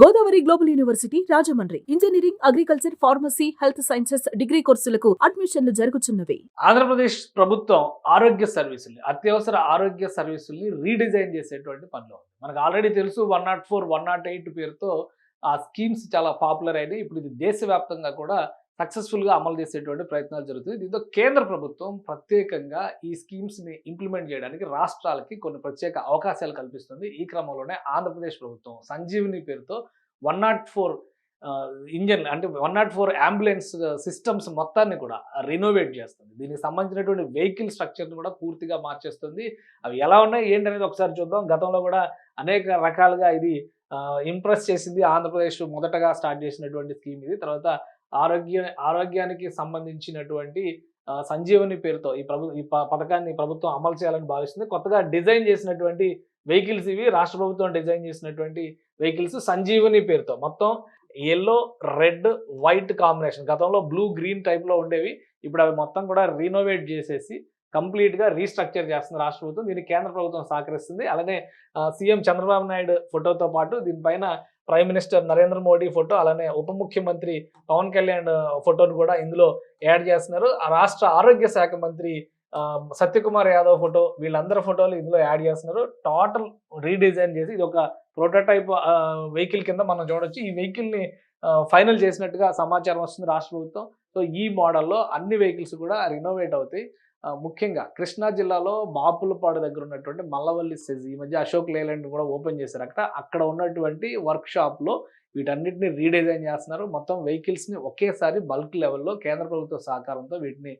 Godavari global university Rajahmundry. Engineering agriculture pharmacy health sciences degree కోర్సులకు అడ్మిషన్లు జరుగుతున్నవి. ఆంధ్రప్రదేశ్ ప్రభుత్వం ఆరోగ్య సర్వీసుల్ని అత్యవసర ఆరోగ్య సర్వీసుల్ని రీడిజైన్ చేసేటువంటి పనిలో మనకు ఆల్రెడీ తెలుసు one nought four one nought eight పేరుతో ఆ స్కీమ్స్ చాలా పాపులర్ అయినాయి. ఇప్పుడు ఇది దేశవ్యాప్తంగా కూడా సక్సెస్ఫుల్గా అమలు చేసేటువంటి ప్రయత్నాలు జరుగుతుంది దీంతో కేంద్ర ప్రభుత్వం ప్రత్యేకంగా ఈ స్కీమ్స్ని ఇంప్లిమెంట్ చేయడానికి రాష్ట్రాలకి కొన్ని ప్రత్యేక అవకాశాలు కల్పిస్తుంది. ఈ క్రమంలోనే ఆంధ్రప్రదేశ్ ప్రభుత్వం సంజీవిని పేరుతో వన్ నాట్ ఫోర్ ఇంజన్ అంటే one nought four ambulance systems మొత్తాన్ని కూడా రినోవేట్ చేస్తుంది. దీనికి సంబంధించినటువంటి వెహికల్ స్ట్రక్చర్ని కూడా పూర్తిగా మార్చేస్తుంది. అవి ఎలా ఉన్నాయి ఏంటి అనేది ఒకసారి చూద్దాం. గతంలో కూడా అనేక రకాలుగా ఇది ఇంప్రెస్ చేసింది ఆంధ్రప్రదేశ్ మొదటగా స్టార్ట్ చేసినటువంటి స్కీమ్ ఇది. తర్వాత ఆరోగ్య ఆరోగ్యానికి సంబంధించినటువంటి సంజీవని పేరుతో ఈ ప్రభు ఈ ప- పథకాన్ని ప్రభుత్వం అమలు చేయాలని భావిస్తుంది. కొత్తగా డిజైన్ చేసినటువంటి వెహికల్స్ ఇవి. రాష్ట్ర ప్రభుత్వం డిజైన్ చేసినటువంటి వెహికల్స్ సంజీవని పేరుతో. మొత్తం ఎల్లో రెడ్ వైట్ కాంబినేషన్ గతంలో బ్లూ గ్రీన్ టైప్లో ఉండేవి. ఇప్పుడు అవి మొత్తం కూడా రీనోవేట్ చేసేసి కంప్లీట్గా రీస్ట్రక్చర్ చేస్తుంది రాష్ట్ర ప్రభుత్వం. దీనికి కేంద్ర ప్రభుత్వం సహకరిస్తుంది. అలానే సీఎం చంద్రబాబు నాయుడు ఫోటోతో పాటు దీనిపైన prime minister Narendra Modi photo అలానే ఉప ముఖ్యమంత్రి పవన్ కళ్యాణ్ ఫోటోను కూడా ఇందులో యాడ్ చేస్తున్నారు. ఆ రాష్ట్ర ఆరోగ్య శాఖ మంత్రి సత్యకుమార్ యాదవ్ ఫోటో వీళ్ళందరి ఫోటోలు ఇందులో యాడ్ చేస్తున్నారు. టోటల్ రీడిజైన్ చేసి ఇది ఒక ప్రోటోటైప్ వెహికల్ కింద మనం చూడొచ్చు. ఈ వెహికల్ని ఫైనల్ చేసినట్టుగా సమాచారం వస్తుంది రాష్ట్ర ప్రభుత్వం. సో ఈ మోడల్లో అన్ని వెహికల్స్ కూడా రినోవేట్ అవుతాయి. ముఖ్యంగా కృష్ణా జిల్లాలో మాపులపాడు దగ్గర ఉన్నటువంటి మల్లవల్లి సెజ్ ఈ మధ్య అశోక్ లేలాండ్ కూడా ఓపెన్ చేశారు అక్కడ. అక్కడ ఉన్నటువంటి వర్క్ వీటన్నిటిని రీడిజైన్ చేస్తున్నారు. మొత్తం వెహికల్స్ని ఒకేసారి బల్క్ లెవెల్లో కేంద్ర ప్రభుత్వ సహకారంతో వీటిని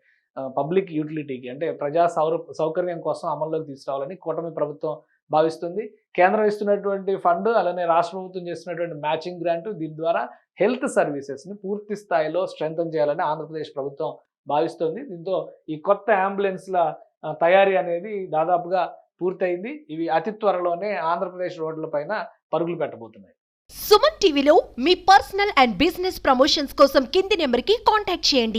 పబ్లిక్ యూటిలిటీకి అంటే ప్రజా సౌర సౌకర్యం కోసం అమల్లోకి తీసుకురావాలని కూటమి ప్రభుత్వం భావిస్తుంది. కేంద్రం ఇస్తున్నటువంటి ఫండ్ అలానే రాష్ట్ర ప్రభుత్వం చేస్తున్నటువంటి మ్యాచింగ్ గ్రాంట్ దీని ద్వారా హెల్త్ సర్వీసెస్ని పూర్తి స్థాయిలో స్ట్రెంగ్తన్ చేయాలని ఆంధ్రప్రదేశ్ ప్రభుత్వం భావిస్తుంది. దీంతో ఈ కొత్త అంబులెన్స్ల తయారీ అనేది దాదాపుగా పూర్తయింది. ఇవి అతి త్వరలోనే ఆంధ్రప్రదేశ్ రోడ్లపైన పరుగులు పెట్టబోతున్నాయి. సుమన్ టీవీలో మీ పర్సనల్ అండ్ బిజినెస్ ప్రమోషన్స్ కోసం కింది నెంబర్కి కాంటాక్ట్ చేయండి.